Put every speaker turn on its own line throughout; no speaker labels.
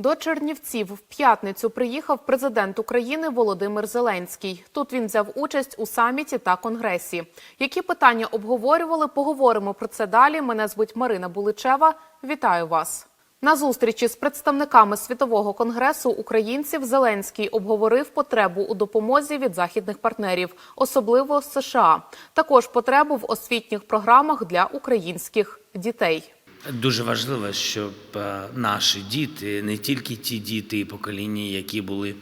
До Чернівців в п'ятницю приїхав президент України Володимир Зеленський. Тут він взяв участь у саміті та конгресі. Які питання обговорювали? Поговоримо про це далі. Мене звуть Марина Буличева. Вітаю вас. На зустрічі з представниками світового конгресу українців Зеленський обговорив потребу у допомозі від західних партнерів, особливо США. Також потребу в освітніх програмах для українських дітей.
Дуже важливо, щоб е, наші діти, не тільки ті діти і покоління, які були е,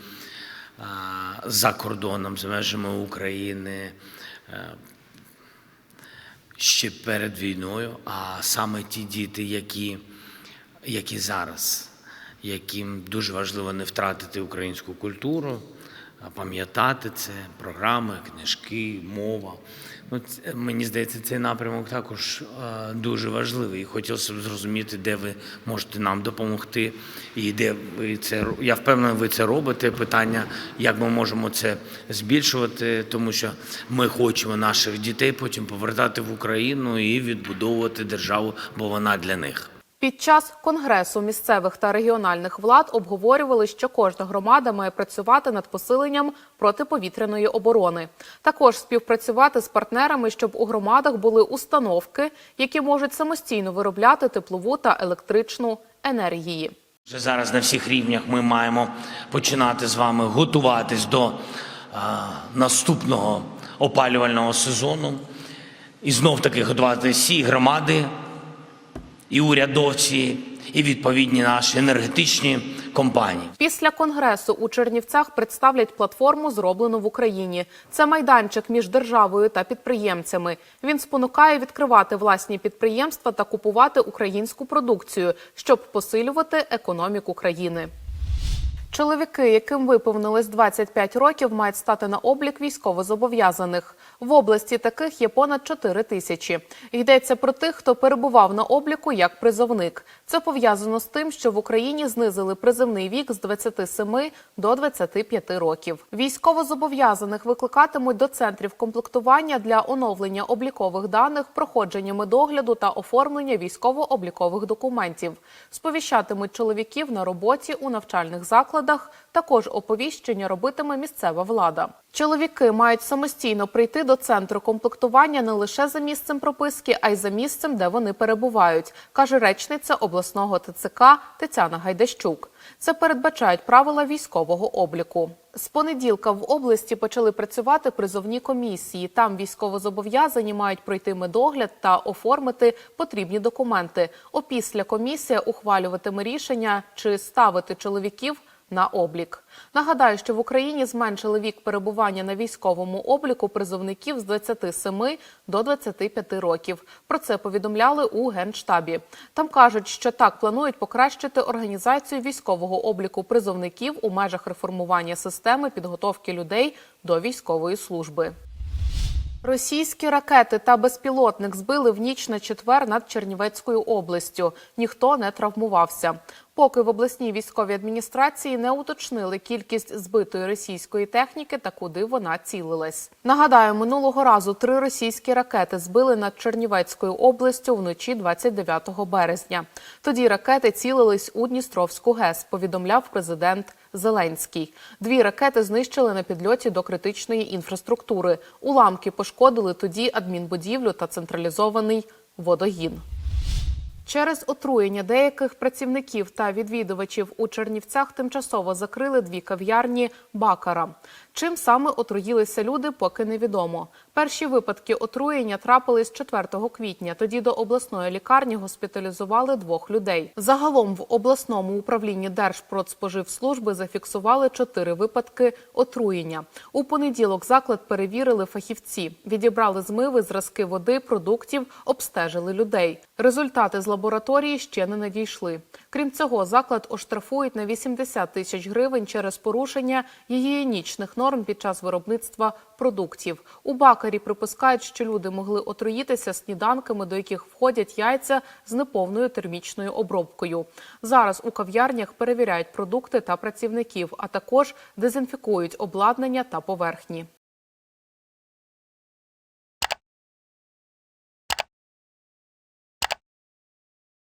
за кордоном, за межами України е, ще перед війною, а саме ті діти, які, які зараз, яким дуже важливо не втратити українську культуру, пам'ятати це, програми, книжки, мова. Ну, мені здається, цей напрямок також е, дуже важливий. І хотілося б зрозуміти, де ви можете нам допомогти, і де ви це я впевнений, ви це робите. Питання, як ми можемо це збільшувати, тому що ми хочемо наших дітей потім повертати в Україну і відбудовувати державу, бо вона для них.
Під час конгресу місцевих та регіональних влад обговорювали, що кожна громада має працювати над посиленням протиповітряної оборони. Також співпрацювати з партнерами, щоб у громадах були установки, які можуть самостійно виробляти теплову та електричну енергії.
Вже зараз на всіх рівнях ми маємо починати з вами готуватись до а, наступного опалювального сезону. І знов таки готувати всі громади, і урядовці, і відповідні наші енергетичні компанії.
Після конгресу у Чернівцях представлять платформу зроблену в Україні. Це майданчик між державою та підприємцями. Він спонукає відкривати власні підприємства та купувати українську продукцію, щоб посилювати економіку країни. Чоловіки, яким виповнилось 25 років, мають стати на облік військовозобов'язаних. В області таких є понад 4 тисячі. Йдеться про тих, хто перебував на обліку як призовник. Це пов'язано з тим, що в Україні знизили призивний вік з 27 до 25 років. Військовозобов'язаних викликатимуть до центрів комплектування для оновлення облікових даних, проходження медогляду та оформлення військово-облікових документів. Сповіщатимуть чоловіків на роботі у навчальних закладах. Також оповіщення робитиме місцева влада. Чоловіки мають самостійно прийти до центру комплектування не лише за місцем прописки, а й за місцем, де вони перебувають, каже речниця обласного ТЦК Тетяна Гайдащук. Це передбачають правила військового обліку. З понеділка в області почали працювати призовні комісії. Там військовозобов'язані мають пройти медогляд та оформити потрібні документи. Опісля комісія ухвалюватиме рішення, чи ставити чоловіків на облік. Нагадаю, що в Україні зменшили вік перебування на військовому обліку призовників з 27 до 25 років. Про це повідомляли у Генштабі. Там кажуть, що так планують покращити організацію військового обліку призовників у межах реформування системи підготовки людей до військової служби. Російські ракети та безпілотник збили в ніч на четвер над Чернівецькою областю. Ніхто не травмувався. Поки в обласній військовій адміністрації не уточнили кількість збитої російської техніки та куди вона цілилась. Нагадаю, минулого разу три російські ракети збили над Чернівецькою областю вночі 29 березня. Тоді ракети цілились у Дністровську ГЕС, повідомляв президент Зеленський. Дві ракети знищили на підльоті до критичної інфраструктури. Уламки пошкодили тоді адмінбудівлю та централізований водогін. Через отруєння деяких працівників та відвідувачів у Чернівцях тимчасово закрили дві кав'ярні Бакара. Чим саме отруїлися люди, поки невідомо. Перші випадки отруєння трапились 4 квітня. Тоді до обласної лікарні госпіталізували двох людей. Загалом в обласному управлінні Держпродспоживслужби зафіксували чотири випадки отруєння. У понеділок заклад перевірили фахівці, відібрали змиви, зразки води, продуктів, обстежили людей. Результати з лабораторії ще не надійшли. Крім цього, заклад оштрафують на 80 тисяч гривень через порушення гігієнічних норм під час виробництва продуктів. У бакарі припускають, що люди могли отруїтися сніданками, до яких входять яйця з неповною термічною обробкою. Зараз у кав'ярнях перевіряють продукти та працівників, а також дезінфікують обладнання та поверхні.